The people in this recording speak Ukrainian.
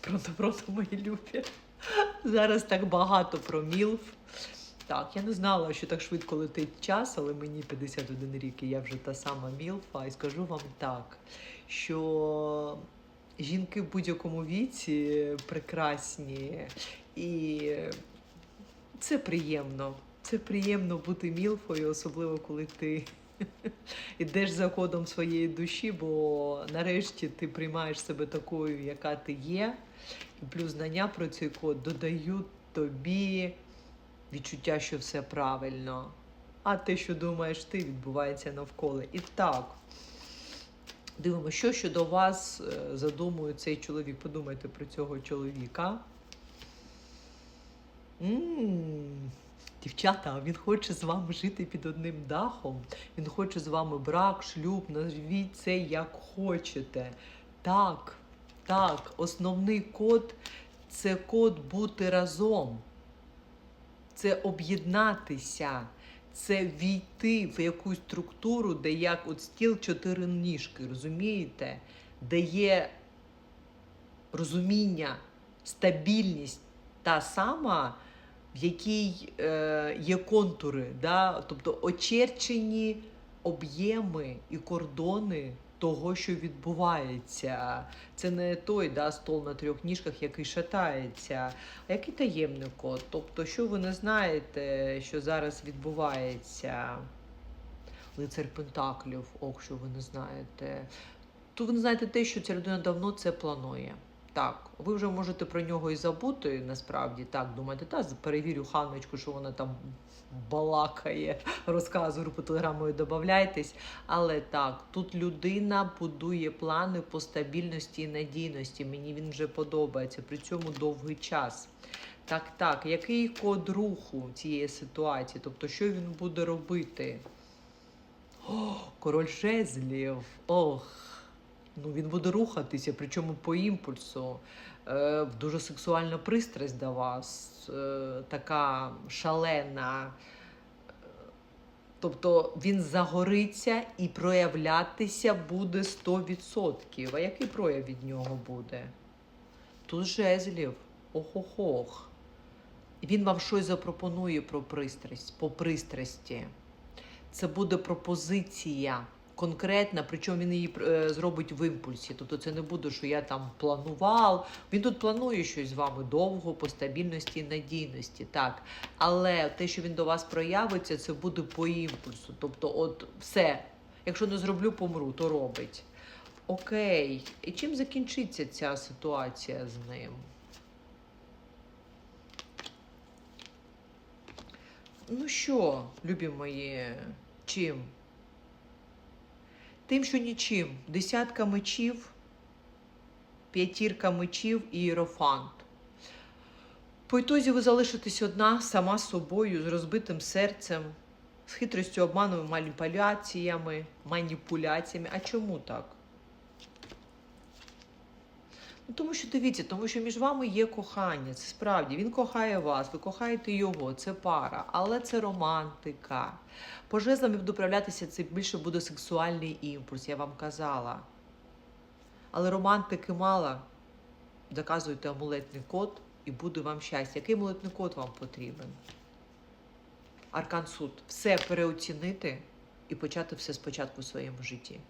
Пронто, пронто, мої любі. Зараз так багато про мілф. Так, я не знала, що так швидко летить час, але мені 51 рік, і я вже та сама мілфа. І скажу вам так, що жінки в будь-якому віці прекрасні. І це приємно. Це приємно бути мілфою, особливо коли ти йдеш за кодом своєї душі, бо нарешті ти приймаєш себе такою, яка ти є. І плюс знання про цей код додають тобі відчуття, що все правильно. А те, що думаєш ти, відбувається навколо. І так, дивимося, що щодо вас е, задумує цей чоловік. Подумайте про цього чоловіка. м Дівчата, він хоче з вами жити під одним дахом. Він хоче з вами брак, шлюб, назвіть це як хочете. Так, так, основний код це код бути разом. Це об'єднатися, це війти в якусь структуру, де як от стіл чотири ніжки, розумієте? Де є розуміння, стабільність та сама, в якій е, є контури, да? тобто очерчені об'єми і кордони того, що відбувається. Це не той да, стол на трьох ніжках, який шатається, а який таємний код. Тобто, що ви не знаєте, що зараз відбувається. Лицар Пентаклів, ох, що ви не знаєте. То ви не знаєте те, що ця людина давно це планує. Так, ви вже можете про нього і забути, насправді так думаєте, та перевірю ханочку, що вона там балакає, розказує групу телеграмою, додавайтесь. Але так, тут людина будує плани по стабільності і надійності. Мені він вже подобається. При цьому довгий час. Так, так, який код руху цієї ситуації? Тобто, що він буде робити? О, король жезлів. Ох. Ну, він буде рухатися, причому по імпульсу. Е, дуже сексуальна пристрасть до вас, е, така шалена. Тобто він загориться і проявлятися буде 100%. А який прояв від нього буде? Тут жезлів. Ох-ох-ох. Він вам щось запропонує про пристрасть, по пристрасті. Це буде пропозиція конкретна, причому він її е, зробить в імпульсі. Тобто це не буде, що я там планував. Він тут планує щось з вами довго, по стабільності і надійності. Так. Але те, що він до вас проявиться, це буде по імпульсу. Тобто, от все. Якщо не зроблю, помру, то робить. Окей. І чим закінчиться ця ситуація з ним? Ну що, любі мої, чим? Тим, що нічим. Десятка мечів, п'ятірка мечів і іерофант. По ітозі ви залишитесь одна сама собою, з розбитим серцем, з хитростю, обманом, маніпуляціями, маніпуляціями. А чому так? Ну, тому що дивіться, тому що між вами є кохання. Це справді він кохає вас, ви кохаєте його, це пара, але це романтика. По жезлам як доправлятися, це більше буде сексуальний імпульс, я вам казала. Але романтики мало. Доказуйте амулетний код і буде вам щастя. Який амулетний код вам потрібен? Аркан суд. Все переоцінити і почати все спочатку в своєму житті.